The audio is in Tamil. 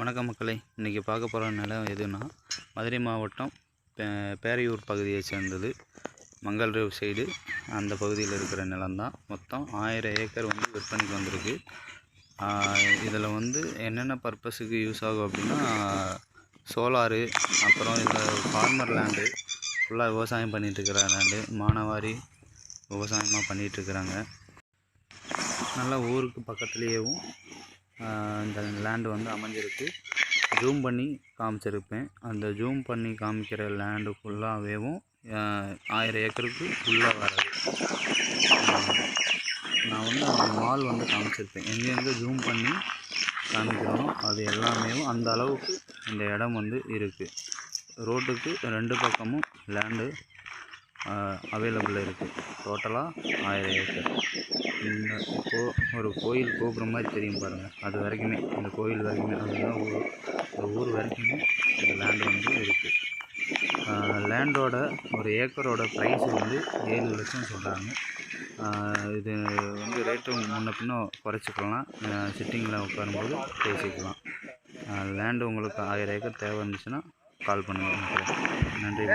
வணக்கம் மக்களை. இன்றைக்கி பார்க்க போகிற நிலம் எதுனா மதுரை மாவட்டம் பே- பேரையூர் பகுதியை சேர்ந்தது மங்கள்ரேவ் சைடு. அந்த பகுதியில் இருக்கிற நிலம்தான் மொத்தம் ஆயிரம் ஏக்கர் வந்து விற்பனைக்கு வந்திருக்கு. இதில் வந்து என்னென்ன பர்பஸுக்கு யூஸ் ஆகும் அப்படின்னா சோலாரு அப்புறம் இதில் ஃபார்மர் லேண்டு ஃபுல்லாக விவசாயம் பண்ணிகிட்ருக்கிற இருக்கிற லேண்டு மானவாரி விவசாயமாக பண்ணிகிட்ருக்குறாங்க நல்லா ஊருக்கு பக்கத்துலேயேவும் இந்த லேண்டு வந்து அமைஞ்சிருக்கு. ஜூம் பண்ணி காமிச்சிருப்பேன். அந்த ஜூம் பண்ணி காமிக்கிற லேண்டு ஃபுல்லாகவேவும் ஆயிரம் ஏக்கருக்கு ஃபுல்லாக வராது நான் வந்து அந்த மால் வந்து காமிச்சிருப்பேன். எங்கெங்கே ஜூம் பண்ணி காமிக்கிறோம் அது எல்லாமே அந்த அளவுக்கு இந்த இடம் வந்து இருக்குது ரோட்டுக்கு ரெண்டு பக்கமும் லேண்டு அவைலபிள் இருக்குது டோட்டலாக ஆயிரம் ஏக்கர். இந்த கோ ஒரு கோயில் கோபுரம் மாதிரி தெரியும் பாருங்கள் அது வரைக்குமே இந்த கோயில் வரைக்குமே அதுதான் ஊர்? இந்த ஊர் வரைக்குமே இந்த லேண்டு வந்து இருக்குது லேண்டோட ஒரு ஏக்கரோட ப்ரைஸ் வந்து ஏழு லட்சம் சொல்கிறாங்க இது வந்து ரேட்டு முன்ன பின்ன குறைச்சிக்கலாம். சிட்டிங்கில் உட்காரும்போது பேசிக்கலாம். லேண்டு உங்களுக்கு ஆயிரம் ஏக்கர் தேவை இருந்துச்சுன்னா கால் பண்ணுங்கள் நன்றி.